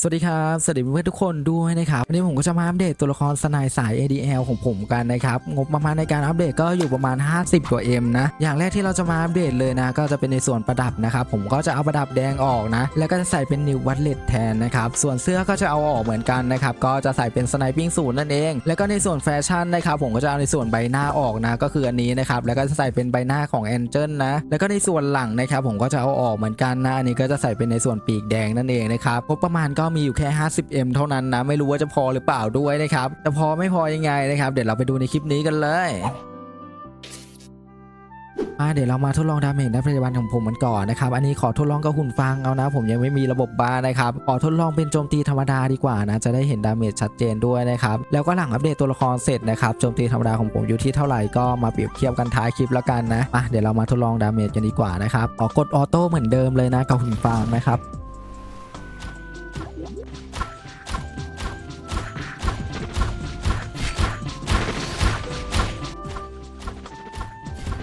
สวัสดีครับ สวัสดีเพื่อนทุกคนด้วยนะครับ วันนี้ผมก็จะมาอัปเดตตัวละครสนายสาย ADL ของผมกันนะครับ งบประมาณในการอัปเดตก็อยู่ประมาณ 50 กว่า M นะ อย่างแรกที่เราจะมาอัปเดตเลยนะ ก็จะเป็นในส่วนประดับนะครับ ผมก็จะเอาประดับแดงออกนะ แล้วก็จะใส่เป็นนิววัตเลตแทนนะครับ ส่วนเสื้อก็จะเอาออกเหมือนกันนะครับ ก็จะใส่เป็นสไนปิ้งสูตรนั่นเอง แล้วก็ในส่วนแฟชั่นนะครับ ผมก็จะเอาในส่วนใบหน้าออกนะ ก็คืออันนี้นะครับ แล้วก็จะใส่เป็นใบหน้าของแองเจิลนะ แล้วก็ในส่วนหลังนะครับ ผมก็จะเอาออกเหมือนกันนะ อันนี้ก็จะใส่เป็นในส่วนปีกแดงนั่นเองนะครับงบประมาณก็มีอยู่แค่ 50M เท่านั้นนะ ไม่รู้ว่าจะพอหรือเปล่าด้วยนะครับจะพอไม่พอยังไงนะครับ เดี๋ยวเราไปดูในคลิปนี้กันเลยมาเดี๋ยวเรามาทดลองดาเมจในปัจจุบันของผมกันก่อนนะครับ อันนี้ขอทดลองกับหุ่นฟางเอานะ ผมยังไม่มีระบบบาร์นะครับ ขอทดลองเป็นโจมตีธรรมดาดีกว่านะ จะได้เห็นดาเมจชัดเจนด้วยนะครับ แล้วก็หลังอัปเดตตัวละครเสร็จนะครับ โจมตีธรรมดาของผมอยู่ที่เท่าไหร่ก็มาเปรียบเทียบกันท้ายคลิปแล้วกันนะมาเดี๋ยวเรามาทดลองดาเมจกันดีกว่านะครับ ขอกดออโต้เหมือนเดิมเลยนะกับหุ่นฟางนะครับ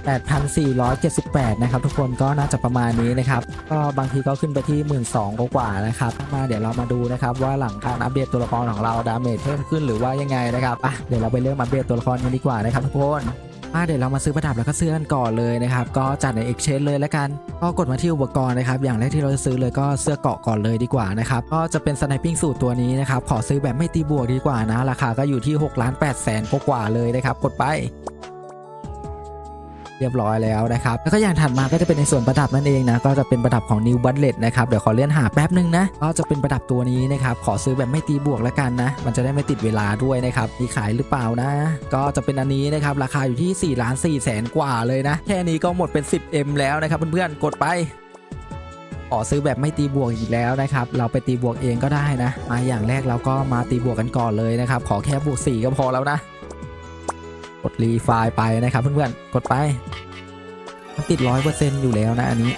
8,478 นะครับทุกคนก็น่าจะประมาณนี้นะครับ ก็บางทีก็ขึ้นไปที่ 1 2 0 0 0กว่านะครับ มาเดี๋ยวเรามาดูนะครับว่าหลังการอัปเดตตัวละครของเราดาเมจเพิ่มขึ้นหรือว่ายังไงนะครับอะเดี๋ยวเราไปเริ่มอัปเดตตัวละครกันดีกว่านะครับทุกคนมาเดี๋ยวเรามาซื้อประดับแล้วก็เสื้อกันก่อนเลยนะครับ ก็จัดใน Exchange เลยแล้วกัน ก็กดมาที่อุปกรณ์นะครับ อย่างแรกที่เราจะซื้อเลยก็เสื้อเกาะก่อนเลยดีกว่านะครับ ก็จะเป็นสไนปิ้งสูตรตัวนี้นะครับ ขอซื้อแบบไม่ตีบวกดีกว่านะ ราคาก็อยู่ที่6ล้าน8แสนกว่าเลยนะครับ กดไป เรียบร้อยแล้วนะครับแล้วก็อย่างถัดมาก็จะเป็นในส่วนประดับนั่นเองนะก็จะเป็นประดับของ New b u t l e t นะครับเดี๋ยวขอเลื่อนหาแป๊บนึงนะก็จะเป็นประดับตัวนี้นะครับขอซื้อแบบไม่ตีบวกแล้วกันนะ มันจะได้ไม่ติดเวลาด้วยนะครับมีขายหรือเปล่านะ ก็จะเป็นอันนี้นะครับราคาอยู่ที่4ล้าน4แสนกว่าเลยนะ แค่นี้ก็หมดเป็น 10M แล้วนะครับเพื่อนๆกดไปขอซื้อแบบไม่ตีบวกอีกแล้วนะครับ เราไปตีบวกเองก็ได้นะ มาอย่างแรกเราก็มาตีบวกกันก่อนเลยนะครับ ขอแค่บวก 4 ก็พอแล้วนะ รีไฟล์ไปนะครับเพื่อนๆ กดไป มันติดร้อยเปอร์เซ็นต์อยู่แล้วนะอันนี้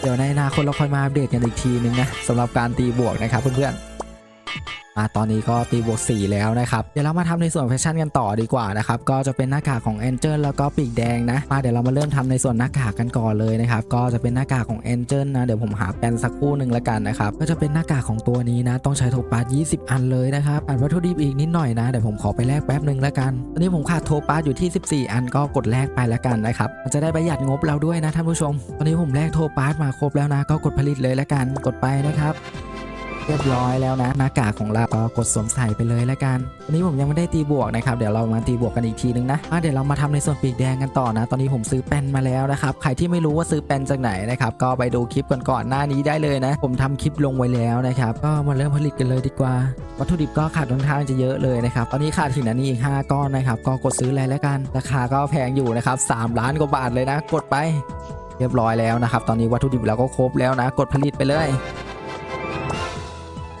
เดี๋ยวในอนาคตเราค่อยมาอัปเดตกันอีกทีนึงนะสำหรับการตีบวกนะครับเพื่อนๆาตอนนี้ก็ตีบวก4แล้วนะครับ เดี๋ยวเรามาทำในส่วนแฟชั่นกันต่อดีกว่านะครับ ก็จะเป็นหน้ากากของแองเจิลแล้วก็ปีกแดงนะ มาเดี๋ยวเรามาเริ่มทำในส่วนหน้ากากกันก่อนเลยนะครับ ก็จะเป็นหน้ากากของแองเจิลนะ เดี๋ยวผมหาแปนสักคู่หนึ่งแล้วกันนะครับ ก็จะเป็นหน้ากากของตัวนี้นะ ต้องใช้โทปาร์20 อันเลยนะครับอันวัตถุดิบอีกนิดหน่อยนะ เดี๋ยวผมขอไปแลกแป๊บหนึ่งแล้วกัน ตอนนี้ผมขาดโทปาร์อยู่ที่ 14 อันก็กดแลกไปแล้วกันนะครับ มันจะได้ประหยัดงบเราด้วยนะท่านผู้ชม ตอนนี้ผมแลกโทปาร์มาครบแล้วนะ ก็กดผลิตเลยแล้วกัน กดไปนะครับ เรียบร้อยแล้วนะหน้ากากของเราก็กดสวมใส่ไปเลยแล้วกันอันนี้ผมยังไม่ได้ตีบวกนะครับเดี๋ยวเรามาตีบวกกันอีกทีนึงนะะเดี๋ยวเรามาทำในส่วนปีกแดงกันต่อนะ ตอนนี้ผมซื้อแป้นมาแล้วนะครับใครที่ไม่รู้ว่าซื้อแป้นจากไหนนะครับก็ไปดูคลิปก่อนๆหน้านี้ได้เลยนะ ผมทำคลิปลงไว้แล้วนะครับก็มาเริ่มผลิตกันเลยดีกว่า วัตถุดิบก็ขาดค่อนข้างจะเยอะเลยนะครับตอนนี้ขาดหินอันนี้อีก5ก้อนนะครับก็กดซื้อเลยแล้วกัน ราคาก็แพงอยู่นะครับ3ล้านกว่าบาทเลยนะ กดไปเรียบร้อยแล้วนะครับ ตอนนี้วัตถุดิบเราก็ครบแล้วนะ กดผลิตไปเลย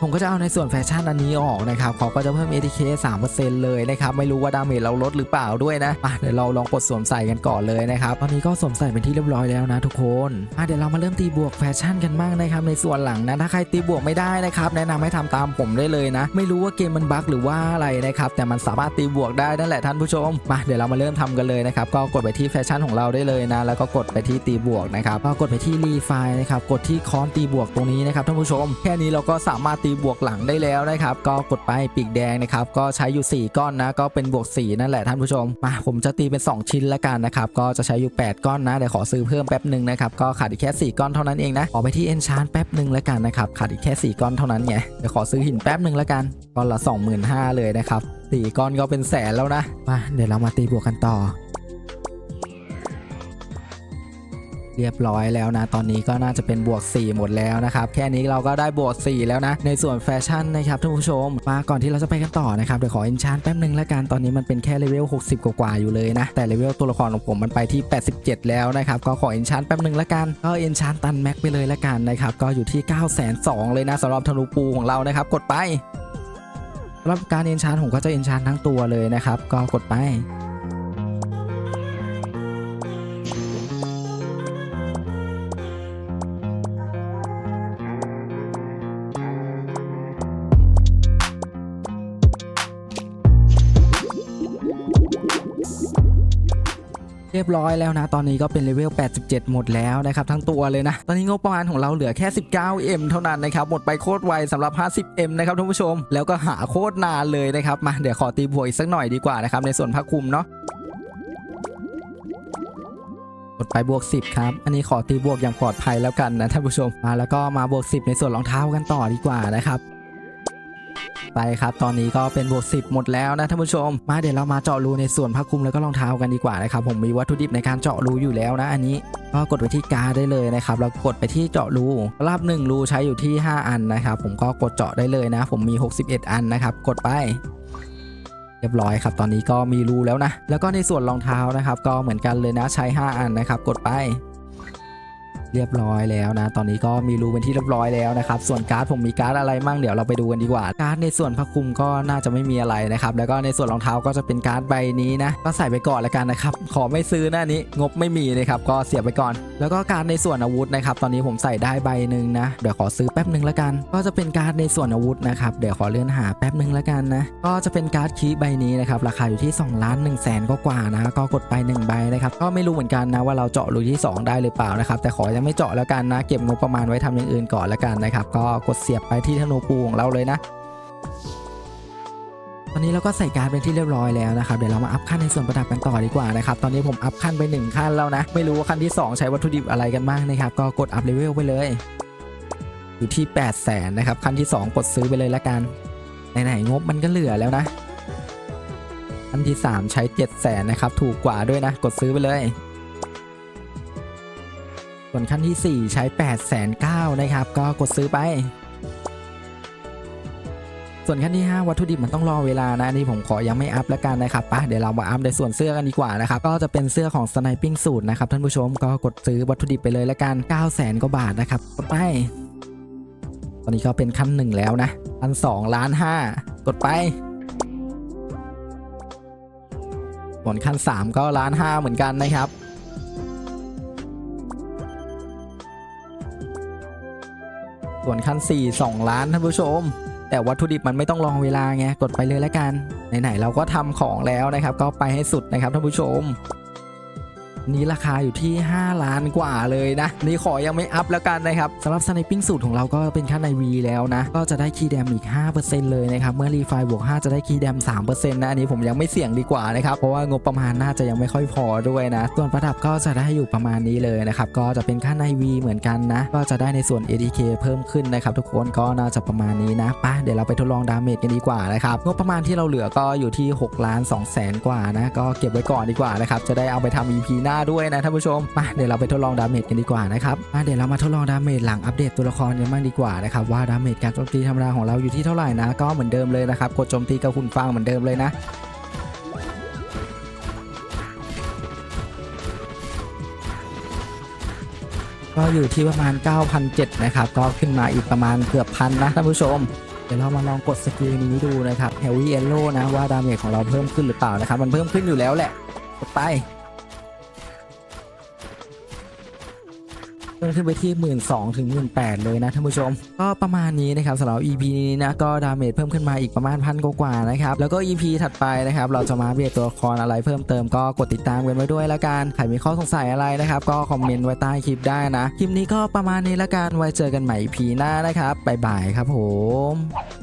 ผมก็จะเอาในส่วนแฟชั่นอันนี้ออกนะครับเขาก็จะเพิ่ม ATK 3%เลยนะครับไม่รู้ว่าดาเมจเราลดหรือเปล่าด้วยนะอะเดี๋ยวเราลองกดสวมใส่กันก่อนเลยนะครับตอนนี้ก็สวมใส่เป็นที่เรียบร้อยแล้วนะทุกคนอะเดี๋ยวเรามาเริ่มตีบวกแฟชั่นกันบ้างนะครับในส่วนหลังนะถ้าใครตีบวกไม่ได้นะครับแนะนำให้ทำตามผมได้เลยนะ ไม่รู้ว่าเกมมันบั๊กหรือว่าอะไรนะครับแต่มันสามารถตีบวกได้นั่นแหละท่านผู้ชมมาเดี๋ยวเรามาเริ่มทำกันเลยนะครับก็กดไปที่แฟชั่นของเราได้เลยนะแล้วก็กดไปที่ตีบวกนะครับก็กดไปที่รีไฟล์นะครับกดที่ค้อนตีบวกตรงนี้นะครับท่านผู้ชม แค่นี้เราก็สามารถตีบวกหลังได้แล้วนะครับ ก็กดไปปีกแดงนะครับ ก็ใช้อยู่ 4 ก้อนนะ ก็เป็นบวก 4 นั่นแหละท่านผู้ชม มาผมจะตีเป็น 2 ชิ้นละกันนะครับ ก็จะใช้อยู่ 8 ก้อนนะ เดี๋ยวขอซื้อเพิ่มแป๊บหนึ่งนะครับ ก็ขาดอีกแค่ 4 ก้อนเท่านั้นเองนะขอไปที่ enchant แป๊บหนึ่งละกันนะครับ ขาดอีกแค่ 4 ก้อนเท่านั้นไง เดี๋ยวขอซื้อหินแป๊บหนึ่งละกัน ก้อนละ 25,000 เลยนะครับสี่ก้อนก็เป็นแสนแล้วนะ มาเดี๋ยวเรามาตีบวกกันต่อ เรียบร้อยแล้วนะ ตอนนี้ก็น่าจะเป็นบวก 4 หมดแล้วนะครับ แค่นี้เราก็ได้บวก 4 แล้วนะ ในส่วนแฟชั่นนะครับท่านผู้ชม มาก่อนที่เราจะไปกันต่อนะครับ เดี๋ยวขอเอนชานแป๊บหนึ่งละกัน ตอนนี้มันเป็นแค่เลเวล 60 กว่าๆอยู่เลยนะ แต่เลเวลตัวละครของผมมันไปที่ 87 แล้วนะครับ ก็ขอเอนชานแป๊บหนึ่งละกัน ก็เอนชานตันแม็กไปเลยละกันนะครับ ก็อยู่ที่9 2 0 0 0เลยนะสำหรับธนูปูของเรานะครับ กดไปสำหรับการเอนชานผมก็จะเอนชานทั้งตัวเลยนะครับ ก็กดไป เรียบร้อยแล้วนะ ตอนนี้ก็เป็นเลเวล 87 หมดแล้วนะครับ ทั้งตัวเลยนะ ตอนนี้งบประมาณของเราเหลือแค่ 19M เท่านั้นนะครับ หมดไปโคตรไวสำหรับ 50M นะครับท่านผู้ชม แล้วก็หาโคตรนานเลยนะครับ มาเดี๋ยวขอตีบวกอีกสักหน่อยดีกว่านะครับในส่วนพักคุมเนาะกดไปบวก 10 ครับ อันนี้ขอตีบวกอย่างปลอดภัยแล้วกันนะท่านผู้ชมมาแล้วก็มาบวก 10 ในส่วนรองเท้ากันต่อดีกว่านะครับ ไปครับ ตอนนี้ก็เป็นบวก10 หมดแล้วนะท่านผู้ชม มาเดี๋ยวเรามาเจาะรูในส่วนผ้าคลุมแล้วก็รองเท้ากันดีกว่านะครับผมมีวัตถุดิบในการเจาะรูอยู่แล้วนะอันนี้ก็กดไปที่กาได้เลยนะครับแล้วกดไปที่เจาะรูรอบ1รูใช้อยู่ที่ 5 อันนะครับผมก็กดเจาะได้เลยนะ ผมมี 61 อันนะครับกดไปเรียบร้อยครับ ตอนนี้ก็มีรูแล้วนะ แล้วก็ในส่วนรองเท้านะครับ ก็เหมือนกันเลยนะใช้ 5 อันนะครับ กดไป เรียบร้อยแล้วนะ ตอนนี้ก็มีรูเป็นที่เรียบร้อยแล้วนะครับ ส่วนการ์ดผมมีการ์ดอะไรมั่งเดี๋ยวเราไปดูกันดีกว่า การ์ดในส่วนพระคลุมก็น่าจะไม่มีอะไรนะครับ แล้วก็ในส่วนรองเท้าก็จะเป็นการ์ดใบนี้นะ ก็ใส่ไปก่อนแล้วกันนะครับ ขอไม่ซื้อหน้านี้ งบไม่มีนะครับ ก็เสียบไปก่อน แล้วก็การ์ดในส่วนอาวุธนะครับ ตอนนี้ผมใส่ได้ใบหนึ่งนะ เดี๋ยวขอซื้อแป๊บหนึ่งแล้วกัน ก็จะเป็นการ์ดในส่วนอาวุธนะครับ เดี๋ยวขอเลื่อนหาแป๊บหนึ่งแล้วกันนะ ก็จะเป็นการ์ดคีใบนี้นะครับราคาอยู่ที่2ล้าน1แสนกว่านะ ก็กดไป1ใบนะครับ ก็ไม่รู้เหมือนกันนะว่าเราเจาะรูที่ 2 ได้หรือเปล่านะครับ แต่ขอยังไม่เจาะแล้วกันนะ เก็บงบประมาณไว้ทำอย่างอื่นก่อนแล้วกันนะครับ ก็กดเสียบไปที่ธนูปูของเราเลยนะ ตอนนี้เราก็ใส่การเป็นที่เรียบร้อยแล้วนะครับ เดี๋ยวเรามาอัพขั้นในส่วนประดับกันต่อดีกว่านะครับ ตอนนี้ผมอัพขั้นไป 1 ขั้นแล้วนะ ไม่รู้ว่าขั้นที่ 2 ใช้วัตถุดิบอะไรกันบ้างนะครับ ก็กดอัพเลเวลไปเลย อยู่ที่ 8 0 0แสนนะครับ ขั้นที่ 2 กดซื้อไปเลยละกัน ไหนๆงบมันก็เหลือแล้วนะขั้นที่ 3 ใช้ 7 0 0แสนนะครับ ถูกกว่าด้วยนะ กดซื้อไปเลย ส่วนขั้นที่ 4 ใช้8 0 0 0 0นะครับ ก็กดซื้อไป ส่วนขั้นที่ 5 วัตถุดิบมันต้องรอเวลานะนี่ผมขอยังไม่อัพแล้วกันนะครับปะเดี๋ยวเรามาอัพในส่วนเสื้อกันดีกว่านะครับ ก็จะเป็นเสื้อของสไนปิ้งสูตรนะครับท่านผู้ชมก็กดซื้อวัตถุดิบไปเลยละกัน 9 0 0 0 0 0กว่าบาทนะครับกดไป ตอนนี้ก็เป็นขั้นหนึ่งแล้วนะขั้นสองล้านห้ากดไปส่วนขั้น 3 ก็ล้านห้าเหมือนกันนะครับ ส่วนขั้น 4 2 ล้านท่านผู้ชม แต่วัตถุดิบมันไม่ต้องรอเวลาไงกดไปเลยแล้วกันไหนๆเราก็ทำของแล้วนะครับ ก็ไปให้สุดนะครับท่านผู้ชม นี่ราคาอยู่ที่ 5 ล้านกว่าเลยนะ นี่ขอยังไม่อัพแล้วกันนะครับสำหรับสไนปิ้งสูตรของเราก็เป็นขั้นใน V แล้วนะ ก็จะได้คีย์แดมอีก 5%เลยนะครับ เมื่อรีไฟบวก 5 จะได้คีย์แดม 3%นะ อันนี้ผมยังไม่เสี่ยงดีกว่านะครับ เพราะว่างบประมาณน่าจะยังไม่ค่อยพอด้วยนะ ส่วนประดับก็จะได้อยู่ประมาณนี้เลยนะครับ ก็จะเป็นขั้นใน V เหมือนกันนะ ก็จะได้ในส่วน ADK เพิ่มขึ้นนะครับทุกคนก็น่าจะประมาณนี้นะปะเดี๋ยวเราไปทดลองดาเมจกันดีกว่านะครับงบประมาณที่เราเหลือก็อยู่ที่6ล้าน2แสนกว่านะก็เก็บไว้ก่อนดีกว่านะครับจะได้เอาไปทำ EP หน้าด้วยนะท่านผู้ชมมาเดี๋ยวเราไปทดลองดาเมจกันดีกว่านะครับมาเดี๋ยวเรามาทดลองดาเมจหลังอัปเดตตัวละครกันบ้างดีกว่านะครับว่าดาเมจการโจมตีธรรมดาของเราอยู่ที่เท่าไหร่นะก็เหมือนเดิมเลยนะครับกดโจมตีกับหุ่นฟางเหมือนเดิมเลยนะก็อยู่ที่ประมาณ 9,007นะครับ ก็ขึ้นมาอีกประมาณเกือบพันนะท่านผู้ชม เดี๋ยวเรามาลองกดสกิลนี้ดูนะครับ Heavy Yellow นะว่าดาเมจของเราเพิ่มขึ้นหรือเปล่านะครับ มันเพิ่มขึ้นอยู่แล้วแหละ กดไป เพิ่มขึ้นไปที่ 1 2ื่นถึงหมื่นแเลยนะท่านผู้ชม ก็ประมาณนี้นะครับสำหรับ EP นี้นะก็ดาเมจเพิ่มขึ้นมาอีกประมาณพันกว่านะครับแล้วก็ EP ถัดไปนะครับเราจะมาเบียดตตัวละครอะไรเพิ่มเติมก็กดติดตามกันไว้ด้วยละกันใครมีข้อสงสัยอะไรนะครับก็คอมเมนต์ไว้ใต้คลิปได้นะคลิปนี้ก็ประมาณนี้ละกันไว้เจอกันใหม่ EP หน้านะครับบ๊ายบายครับผม